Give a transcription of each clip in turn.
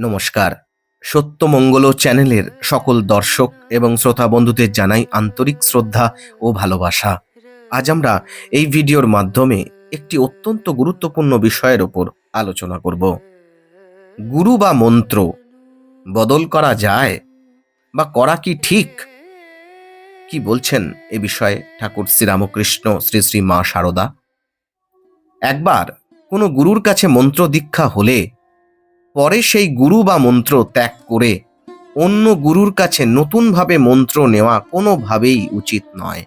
নমস্কার। সত্যমঙ্গল চ্যানেলের সকল দর্শক এবং শ্রোতা বন্ধুদের জানাই আন্তরিক শ্রদ্ধা ও ভালোবাসা। আজ আমরা এই ভিডিওর মাধ্যমে একটি অত্যন্ত গুরুত্বপূর্ণ বিষয়ের ওপর আলোচনা করব। গুরু বা মন্ত্র বদল করা যায় বা করা কি ঠিক? কি বলছেন এ বিষয়ে ঠাকুর শ্রীরামকৃষ্ণ শ্রী শ্রী মা শারদা একবার কোনো গুরুর কাছে মন্ত্র দীক্ষা হলে পরে সেই গুরু বা মন্ত্র ত্যাগ করে অন্য গুরুর কাছে নতুনভাবে মন্ত্র নেওয়া কোনোভাবেই উচিত নয়।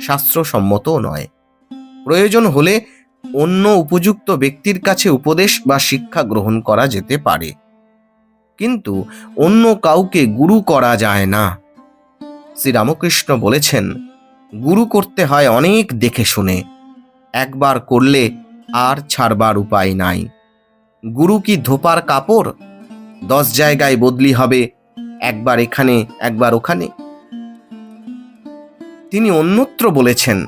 শাস্ত্রসম্মতও নয়। প্রয়োজন হলে অন্য উপযুক্ত ব্যক্তির কাছে উপদেশ বা শিক্ষা গ্রহণ করা যেতে পারে। কিন্তু অন্য কাউকে গুরু করা যায় না। শ্রীরামকৃষ্ণ বলেছেন, গুরু করতে হয় অনেক দেখে শুনে। একবার করলে আর ছাড়বার উপায় নাই। গুরু কি ধোপার কাপড়? দশ জায়গায় বদলি হবে, একবার এখানে, একবার ওখানে। তিনি অন্যত্র বলেছেন,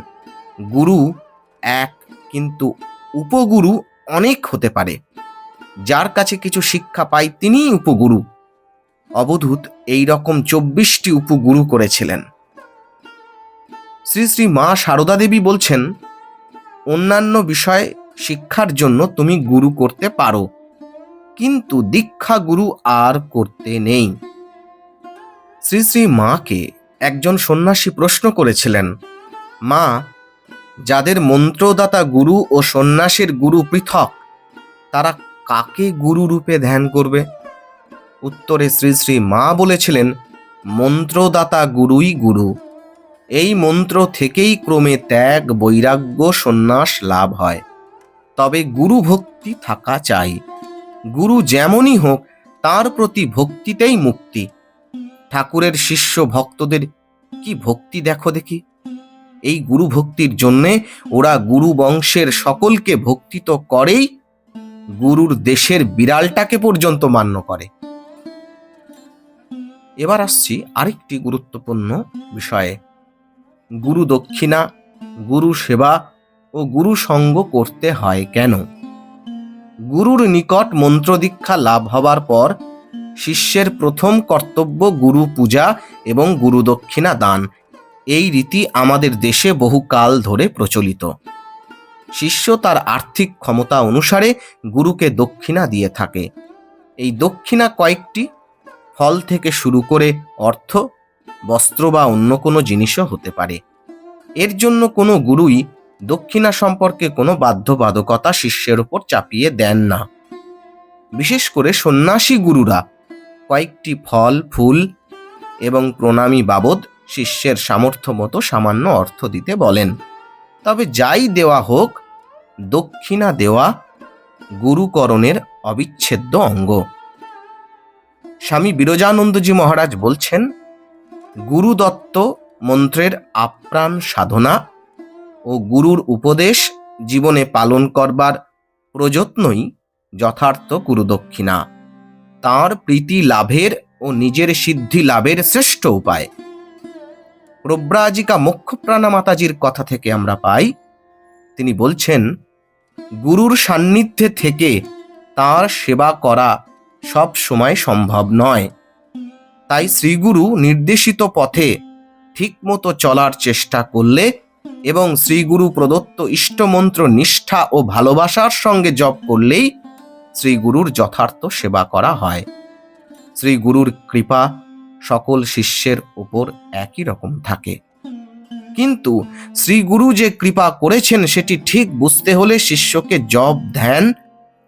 গুরু এক, কিন্তু উপগুরু অনেক হতে পারে। যার কাছে কিছু শিক্ষা পাই তিনিই উপগুরু। অবধূত এই রকম চব্বিশটি উপগুরু করেছিলেন। শ্রী শ্রী মা সারদা দেবী বলছেন, অন্যান্য বিষয় শিক্ষার জন্য তুমি গুরু করতে পারো। কিন্তু দীক্ষা গুরু আর করতে নেই। শ্রী শ্রী মাকে একজন সন্ন্যাসী প্রশ্ন করেছিলেন, মা, যাদের মন্ত্রদাতা গুরু ও সন্ন্যাসীর গুরু পৃথক, তারা কাকে গুরু রূপে ধ্যান করবে? উত্তরে শ্রী শ্রী মা বলেছিলেন, মন্ত্রদাতা গুরুই গুরু। এই মন্ত্র থেকেই ক্রমে ত্যাগ, বৈরাগ্য, সন্ন্যাস লাভ হয়। তবে গুরু ভক্তি থাকা চাই। গুরু যেমনই হোক, তার প্রতি ভক্তিতেই মুক্তি। ঠাকুরের শিষ্য ভক্তদের, কি ভক্তি দেখো দেখি? এই গুরু ভক্তির জন্যে ওরা গুরু বংশের সকলকে ভক্তি তো করেই গুরুর দেশের বিড়ালটাকে পর্যন্ত মান্য করে। এবার আসছি আরেকটি গুরুত্বপূর্ণ বিষয়ে। গুরু দক্ষিণা, গুরু সেবা ও গুরু সঙ্গ করতে হয় কেন? গুরুর নিকট মন্ত্র দীক্ষা লাভ হবার পর শিষ্যের প্রথম কর্তব্য গুরু পূজা এবং গুরু দক্ষিণা দান। এই রীতি আমাদের দেশে বহুকাল ধরে প্রচলিত। শিষ্য তার আর্থিক ক্ষমতা অনুসারে গুরুকে দক্ষিণা দিয়ে থাকে। এই দক্ষিণা কয়েকটি, ফল থেকে শুরু করে অর্থ, বস্ত্র বা অন্য কোনো জিনিসও হতে পারে। এর জন্য কোনো গুরুই দক্ষিণা সম্পর্কে কোনো বাধ্যবাধকতা শিষ্যের উপর চাপিয়ে দেন না। বিশেষ করে সন্ন্যাসী গুরুরা কয়েকটি ফল, ফুল এবং প্রণামী বাবদ শিষ্যের সামর্থ্য মতো সামান্য অর্থ দিতে বলেন। তবে যাই দেওয়া হোক, দক্ষিণা দেওয়া গুরুকরণের অবিচ্ছেদ্য অঙ্গ। স্বামী বিরজানন্দজি মহারাজ বলছেন, গুরুদত্ত মন্ত্রের আপ্রাণ সাধনা ও গুরুর উপদেশ জীবনে পালন করবার প্রযত্নই যথার্থ গুরুদক্ষিণা তাঁর প্রীতি লাভের ও নিজের সিদ্ধি লাভের শ্রেষ্ঠ উপায়। প্রব্রাজিকা মোক্ষপ্রাণা মাতাজির কথা থেকে আমরা পাই, তিনি বলছেন, গুরুর সান্নিধ্যে থেকে তার সেবা করা সব সময় সম্ভব নয়। তাই শ্রীগুরু নির্দেশিত পথে ঠিকমতো চলার চেষ্টা করলে এবং শ্রীগুরু প্রদত্ত ইষ্টমন্ত্র নিষ্ঠা ও ভালোবাসার সঙ্গে জপ করলেই শ্রীগুরুর যথার্থ সেবা করা হয়। শ্রীগুরুর কৃপা সকল শিষ্যের উপর একই রকম থাকে। কিন্তু শ্রীগুরু যে কৃপা করেছেন সেটি ঠিক বুঝতে হলে শিষ্যকে জপ, ধ্যান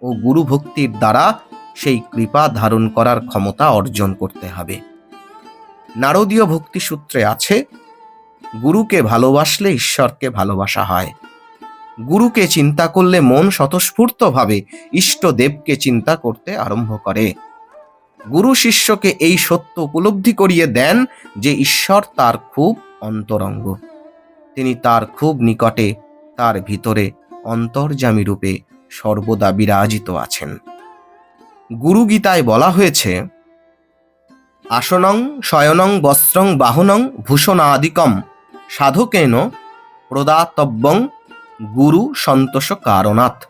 ও গুরু ভক্তির দ্বারা সেই কৃপা ধারণ করার ক্ষমতা অর্জন করতে হবে। নারদীয় ভক্তি সূত্রে আছে গুরুকে ভালোবাসলে ঈশ্বরকে ভালোবাসা হয়। গুরুকে চিন্তা করলে মন স্বতঃস্ফূর্তভাবে ইষ্টদেবকে চিন্তা করতে আরম্ভ করে। গুরু শিষ্যকে এই সত্য উপলব্ধি করিয়ে দেন যে ঈশ্বর তার খুব অন্তরঙ্গ। তিনি তার খুব নিকটে, তার ভিতরে অন্তর্জামী রূপে সর্বদা বিরাজিত আছেন। গুরু গীতায় বলা হয়েছে, আসনং, শয়নং, বস্ত্রং, বাহনং, ভূষণাদিকম। সাধকেন প্রদাতব্যং গুরু সন্তোষ কারণাৎ।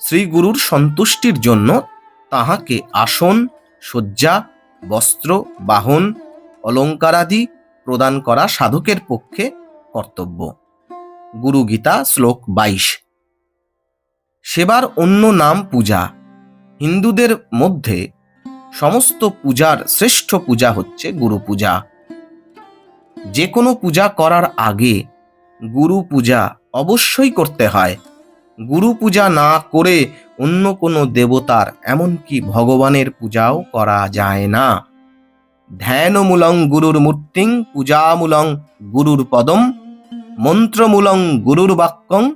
শ্রীগুরুর সন্তুষ্টির জন্য তাহাকে আসন, শয্যা, বস্ত্র, বাহন, অলঙ্কারাদি প্রদান করা সাধকের পক্ষে কর্তব্য। গুরু গীতা শ্লোক বাইশ। সেবার অন্য নাম পূজা। হিন্দুদের মধ্যে সমস্ত পূজার শ্রেষ্ঠ পূজা হচ্ছে গুরু পূজা। যে কোনো পূজা করার আগে গুরু পূজা অবশ্যই করতে হয়। গুরু পূজা না করে অন্য কোনো দেবতার এমনকি ভগবানের পূজাও করা যায় না। ধ্যানমূলং গুরুর মূর্তিং, পূজামূলং গুরুর পদম, মন্ত্রমূলং গুরুর বাক্যং,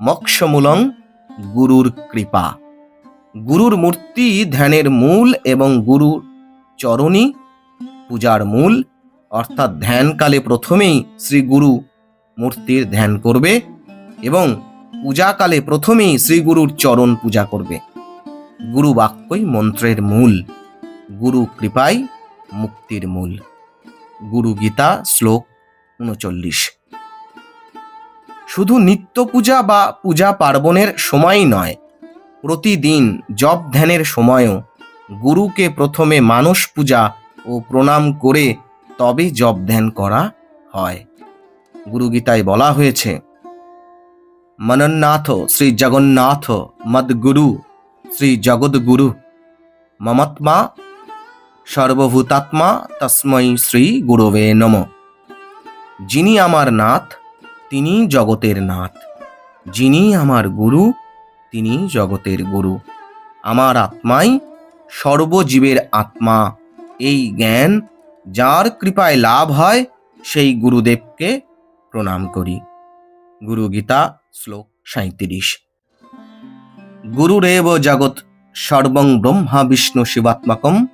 মোক্ষমূলং গুরুর কৃপা। গুরুর মূর্তি ধ্যানের মূল এবং গুরুর চরণী পূজার মূল। অর্থাৎ ধ্যানকালে প্রথমেই শ্রী গুরু মূর্তির ধ্যান করবে এবং পূজাকালে প্রথমেই শ্রী গুরুর চরণ পূজা করবে। গুরু বাক্যই মন্ত্রের মূল। গুরু কৃপাই মুক্তির মূল। গুরু গীতা শ্লোক উনচল্লিশ। শুধু নিত্য পূজা বা পূজা পার্বণের সময়ই নয়, প্রতিদিন জপ ধ্যানের সময়ও গুরুকে প্রথমে মানস পূজা ও প্রণাম করে তবে জপ ধ্যান করা হয়। গুরুগীতায় বলা হয়েছে, মনন্নাথ শ্রী জগন্নাথ মদ্গুরু শ্রী জগদ্গুরু। মমত্মা সর্বভূতাত্মা তস্মৈ শ্রী গুরুবে নম। যিনি আমার নাথ, তিনি জগতের নাথ। যিনি আমার গুরু, তিনি জগতের গুরু। আমার আত্মাই সর্বজীবের আত্মা। এই জ্ঞান যার কৃপায় লাভ হয়, সেই গুরুদেবকে প্রণাম করি। গুরু গীতা, শ্লোক সাঁত্রিশ গুরুরেব জগৎ সর্বং ব্রহ্মা বিষ্ণু শিবাত্মকম,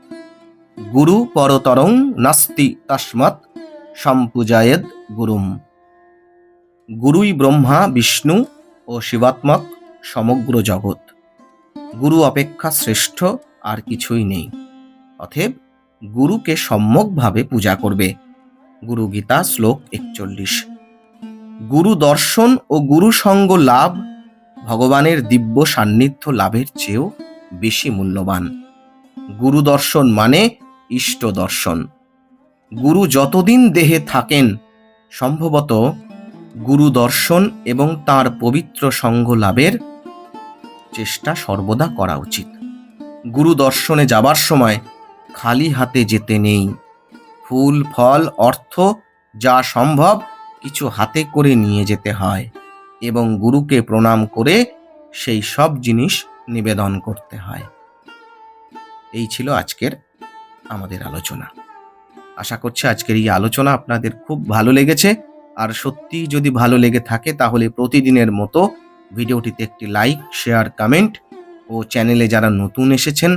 গুরু পরতরং নাস্তি তস্মৎ সম্পূজায়েদ গুরুম। গুরুই ব্রহ্মা, বিষ্ণু ও শিবাত্মক সমগ্র জগৎ। গুরু অপেক্ষা শ্রেষ্ঠ, আর কিছুই নেই। অতএব গুরুকে সম্যকভাবে পূজা করবে। গুরু গীতা শ্লোক একচল্লিশ। গুরু দর্শন ও গুরু সঙ্গ লাভ ভগবানের দিব্য সান্নিধ্য লাভের চেয়েও বেশি মূল্যবান। গুরু দর্শন মানে ইষ্ট দর্শন। গুরু যতদিন দেহে থাকেন, সম্ভবত গুরু দর্শন এবং তার পবিত্র সঙ্গ লাভের চেষ্টা সর্বদা করা উচিত। গুরু দর্শনে যাবার সময় খালি হাতে যেতে নেই। ফুল, ফল, অর্থ, যা সম্ভব, কিছু হাতে করে নিয়ে যেতে হয় এবং গুরুকে প্রণাম করে সেই সব জিনিস নিবেদন করতে হয়। এই ছিল আজকের আমাদের আলোচনা। আশা করছি আজকের এই আলোচনা আপনাদের খুব ভালো লেগেছে। আর সত্যি যদি ভালো লেগে থাকে, তাহলে প্রতিদিনের মতো ভিডিওটিতে একটি লাইক, শেয়ার, কমেন্ট ও চ্যানেলে যারা নতুন এসেছেন